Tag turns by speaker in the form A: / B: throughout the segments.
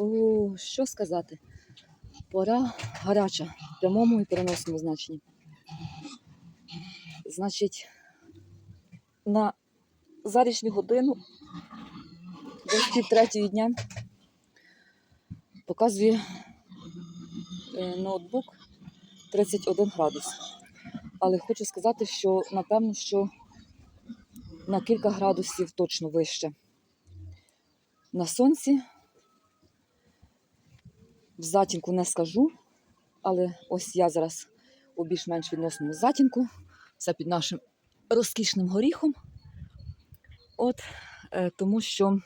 A: О, що сказати? Пора гаряча в прямому і переносному значенні. Значить, на зарічню годину, десь пів третьої дня, показує е, ноутбук 31 градус. Але хочу сказати, що напевно, що на кілька градусів точно вище. На сонці в затінку не скажу, але ось я зараз у більш-менш відносному затінку. Це під нашим розкішним горіхом. От, е, тому що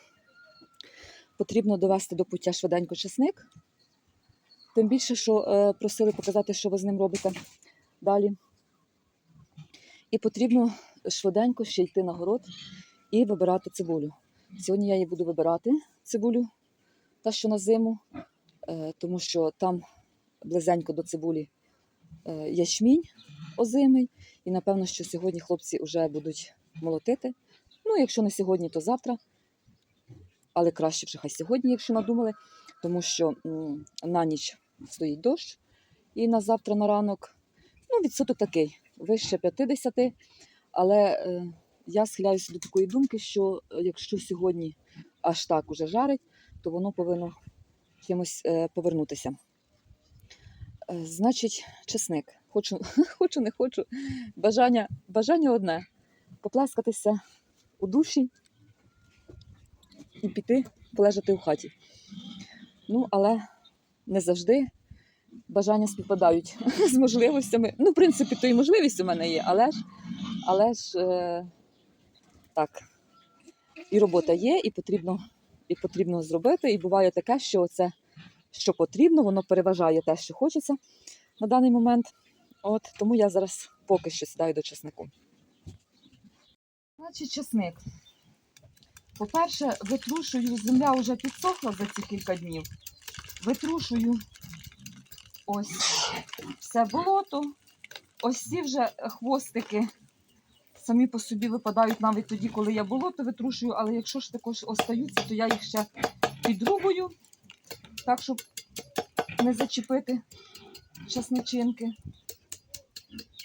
A: потрібно довести до пуття швиденько чесник. Тим більше, що е, просили показати, що ви з ним робите далі. І потрібно швиденько ще йти на город і вибирати цибулю. Сьогодні я її буду вибирати, цибулю, та що на зиму, тому що там близенько до цибулі е, ячмінь озимий. І напевно, що сьогодні хлопці вже будуть молотити. Ну, якщо не сьогодні, то завтра. Але краще вже хай сьогодні, якщо надумали, тому що на ніч стоїть дощ, і на завтра на ранок ну, відсоток такий, вище 50. Але е, я схиляюся до такої думки, що е, якщо сьогодні аж так уже жарить, то воно повинно чимось е, повернутися. Е, значить, чесник. Хочу, хочу, не хочу. Бажання, бажання одне поплескатися у душі і піти полежати у хаті. Ну, але не завжди бажання співпадають з можливостями. Ну, в принципі, то і можливість у мене є, але ж, але ж е, так, і робота є, і потрібно, і потрібно зробити. І буває таке, що це, що потрібно, воно переважає те, що хочеться на даний момент. От тому я зараз поки що сідаю до чеснику. Значить, чесник. По-перше, витрушую, земля вже підсохла за ці кілька днів. Витрушую ось все болото. Ось ці вже хвостики самі по собі випадають навіть тоді, коли я болото витрушую, але якщо ж також остаються, то я їх ще підрубую, так, щоб не зачепити часничинки.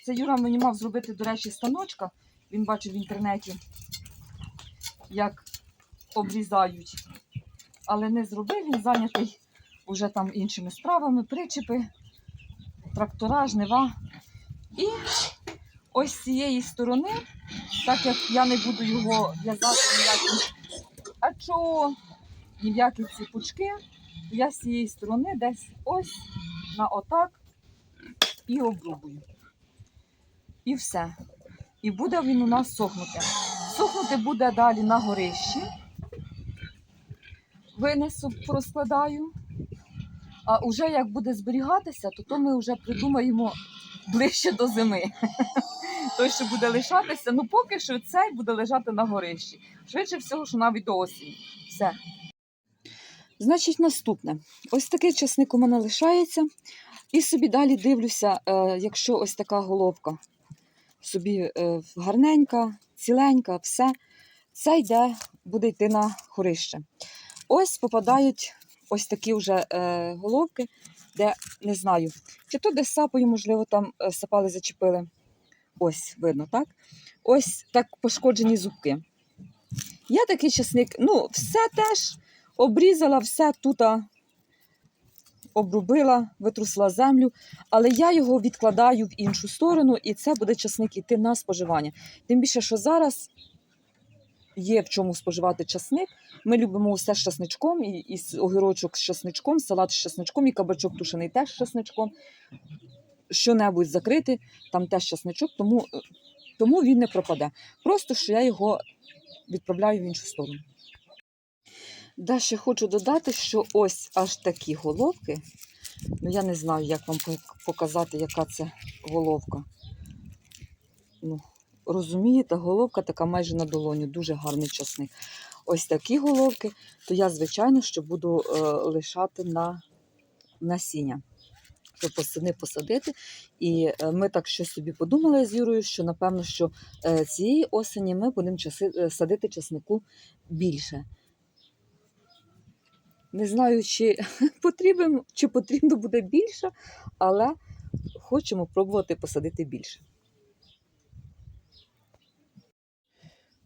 A: Це Юра мені мав зробити, до речі, станочка. Він бачив в інтернеті, як обрізають. Але не зробив, він зайнятий уже там іншими справами, причепи, трактора, жнива. І ось з цієї сторони, так як я не буду його в'язати ніяким а чого, ні в які ці пучки, я з цієї сторони десь ось на отак і обрубую. І все. І буде він у нас сохнути. Сохнути буде далі на горищі. Винесу, порозкладаю. А вже як буде зберігатися, то, то ми вже придумаємо ближче до зими. Той, що буде лишатися, ну поки що цей буде лежати на горищі. Швидше всього, що навіть до осені. Все. Значить, наступне. Ось такий часник у мене лишається. І собі далі дивлюся, е, якщо ось така головка собі е, гарненька, ціленька, все, це йде, буде йти на хорище. Ось попадають ось такі вже е, головки, де не знаю, чи то десь сапою, можливо, там сапали, зачепили. Ось, видно, так? Ось так пошкоджені зубки. Я такий часник, ну, все теж обрізала, все тут обрубила, витрусила землю, але я його відкладаю в іншу сторону, і це буде часник іти на споживання. Тим більше, що зараз є в чому споживати часник. Ми любимо все з часничком, і, і огірочок з часничком, салат з часничком, і кабачок тушений теж з часничком. Що-небудь закрити, там теж часничок, тому, тому він не пропаде. Просто що я його відправляю в іншу сторону. Далі хочу додати, що ось аж такі головки. Ну, я не знаю, як вам показати, яка це головка. Ну, розумієте, головка така майже на долоню, дуже гарний часник. Ось такі головки, то я, звичайно, що буду е, лишати на насіння, щоб посини посадити. І е, ми так щось собі подумали з Юрою, що напевно, що е, цієї осені ми будемо часи, е, садити часнику більше. Не знаю, чи потрібно, чи потрібно буде більше, але хочемо пробувати посадити більше.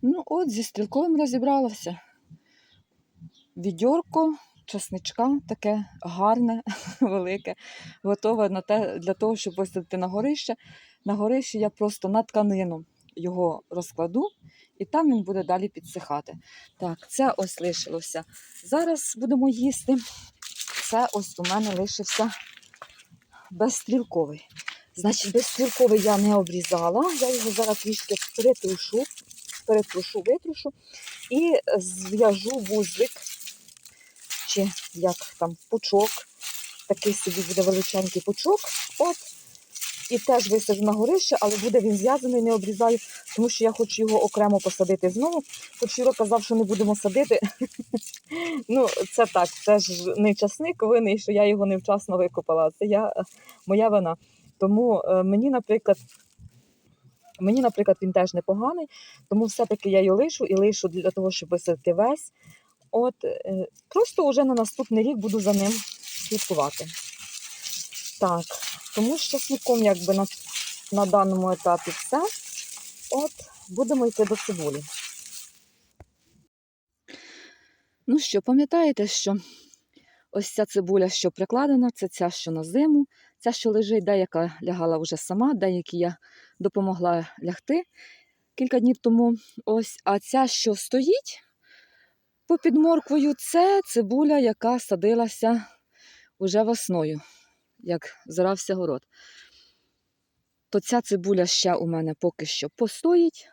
A: Ну, от, зі стрілковим розібралася. Відьорко, часничка таке гарне, велике, готове на те, для того, щоб висадити на горище. На горищі я просто на тканину його розкладу, і там він буде далі підсихати. Так, це ось лишилося. Зараз будемо їсти. Це ось у мене лишився безстрілковий. Значить, безстрілковий я не обрізала. Я його зараз трішки перетрушу, перетрушу, витрушу і зв'яжу вузлик, чи як там пучок. Такий собі буде величенький пучок. От. І теж висаджу на горище, але буде він зв'язаний, не обрізаю, тому що я хочу його окремо посадити знову. Хоч Юра казав, що не будемо садити. ну, це так, це ж не часник винний, що я його невчасно викопала. Це я, моя вина. Тому е, мені, наприклад, мені, наприклад, він теж непоганий, тому все-таки я його лишу і лишу для того, щоб висадити весь. От, е, просто вже на наступний рік буду за ним слідкувати. Так, тому з часником якби на, на даному етапі все. От, будемо йти до цибулі. Ну що, пам'ятаєте, що ось ця цибуля, що прикладена, це ця, що на зиму, ця, що лежить, деяка лягала вже сама, деякі я допомогла лягти кілька днів тому. Ось, а ця, що стоїть попід морквою, це цибуля, яка садилася уже весною, як зарався город. То ця цибуля ще у мене поки що постоїть.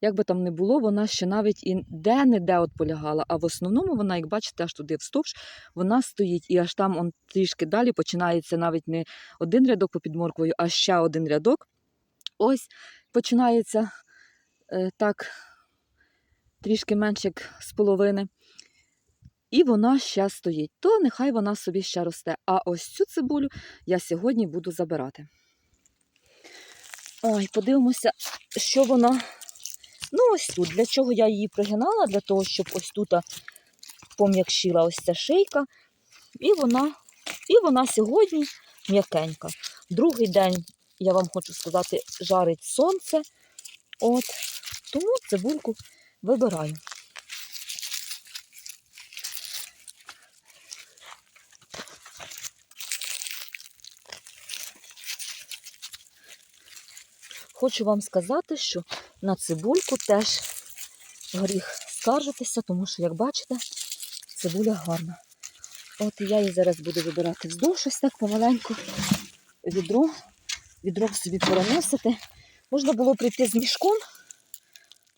A: Як би там не було, вона ще навіть і де-не-де от полягала. А в основному вона, як бачите, аж туди вздовж, вона стоїть і аж там он трішки далі починається навіть не один рядок попід морквою, а ще один рядок. Ось починається е, так трішки менше як з половини. І вона ще стоїть. То нехай вона собі ще росте. А ось цю цибулю я сьогодні буду забирати. Ой, подивимося, що вона. Ну, ось тут. Для чого я її пригинала? Для того, щоб ось тут пом'якшила ось ця шийка. І вона, і вона сьогодні м'якенька. Другий день, я вам хочу сказати, жарить сонце. От. Тому цибульку вибираю. Хочу вам сказати, що на цибульку теж гріх скаржитися, тому що, як бачите, цибуля гарна. От я її зараз буду вибирати вздовж ось так помаленьку. Відро, відро собі переносити. Можна було прийти з мішком,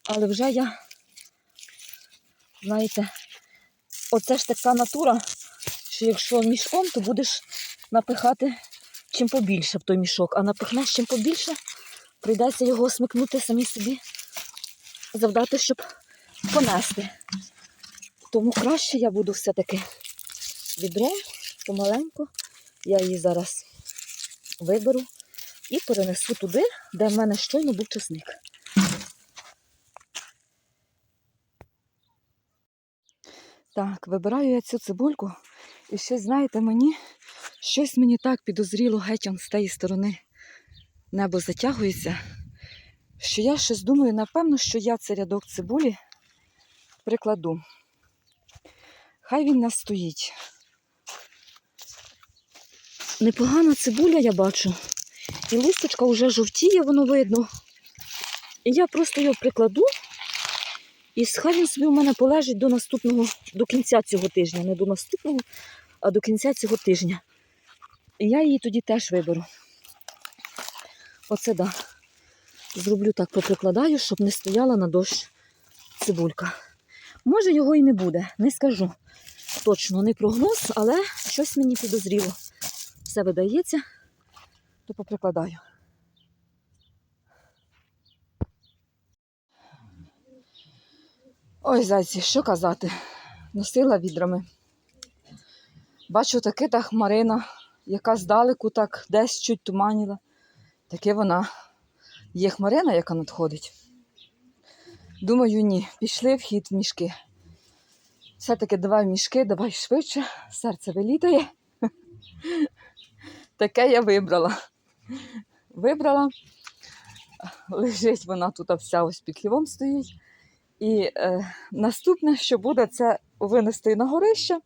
A: але вже я, знаєте, оце ж така натура, що якщо мішком, то будеш напихати чим побільше в той мішок, а напихнеш чим побільше, прийдеться його смикнути самі собі, завдати, щоб понести. Тому краще я буду все-таки відром помаленьку. Я її зараз виберу і перенесу туди, де в мене щойно був чесник. Так, вибираю я цю цибульку. І щось, знаєте, мені, щось мені так підозріло геть он з тієї сторони небо затягується, що я щось думаю, напевно, що я цей рядок цибулі прикладу. Хай він не стоїть. Непогана цибуля, я бачу. І листочка вже жовтіє, воно видно. І я просто його прикладу. І хай він собі у мене полежить до наступного, до кінця цього тижня. Не до наступного, а до кінця цього тижня. І я її тоді теж виберу. Оце да. Зроблю так, поприкладаю, щоб не стояла на дощ цибулька. Може, його і не буде, не скажу. Точно не прогноз, але щось мені підозріло. Все видається, то поприкладаю. Ой, зайці, що казати? Носила відрами. Бачу, таки та хмарина, яка здалеку так десь чуть туманіла. Таке вона є хмарина, яка надходить. Думаю, ні, пішли в хід в мішки. Все-таки давай в мішки, давай швидше, серце вилітає. Таке я вибрала. Вибрала. Лежить вона тут вся ось під хлівом стоїть. І е, наступне, що буде, це винести на горище.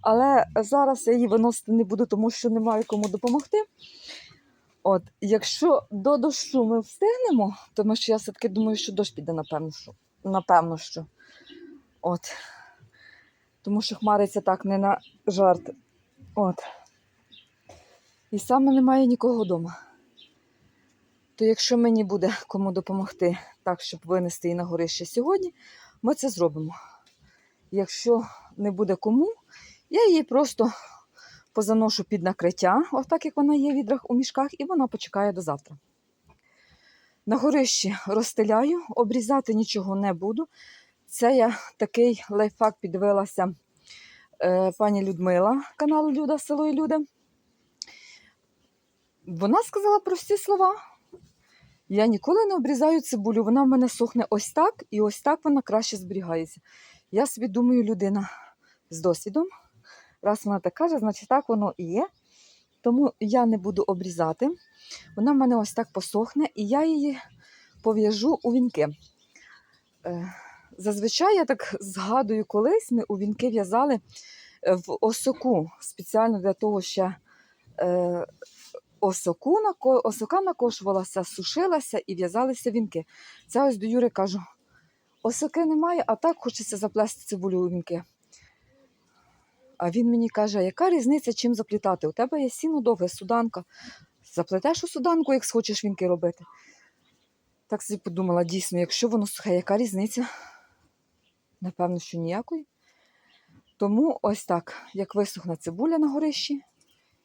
A: Але зараз я її виносити не буду, тому що немає кому допомогти. От, якщо до дощу ми встигнемо, тому що я все-таки думаю, що дощ піде, напевно, що. Напевно, що. От. Тому що хмариться так не на жарт. От. І саме немає нікого вдома. То якщо мені буде кому допомогти так, щоб винести її на горище сьогодні, ми це зробимо. Якщо не буде кому, я її просто позаношу під накриття, отак як вона є в відрах у мішках, і вона почекає до завтра. На горищі розстеляю, обрізати нічого не буду. Це я такий лайфхак піддивилася е, пані Людмила каналу Люда Село і Люди. Вона сказала прості слова. Я ніколи не обрізаю цибулю, вона в мене сохне ось так, і ось так вона краще зберігається. Я собі думаю, людина з досвідом. Раз вона так каже, значить так воно і є. Тому я не буду обрізати. Вона в мене ось так посохне, і я її пов'яжу у вінки. Е, Зазвичай я так згадую, колись ми у вінки в'язали е, в осоку спеціально для того, що осоку, нако- осока накошувалася, сушилася і в'язалися вінки. Це ось до Юри кажу: осоки немає, а так хочеться заплести цибулю у вінки. А він мені каже, яка різниця чим заплітати? У тебе є сіно довге, суданка. Заплетеш у суданку, як схочеш вінки робити. Так собі подумала, дійсно, якщо воно сухе, яка різниця? Напевно, що ніякої. Тому ось так, як висохне цибуля на горищі,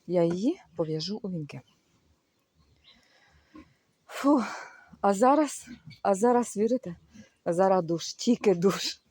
A: я її пов'яжу у вінки. Фу, а зараз, а зараз вірите? Зараз душ, тільки душ.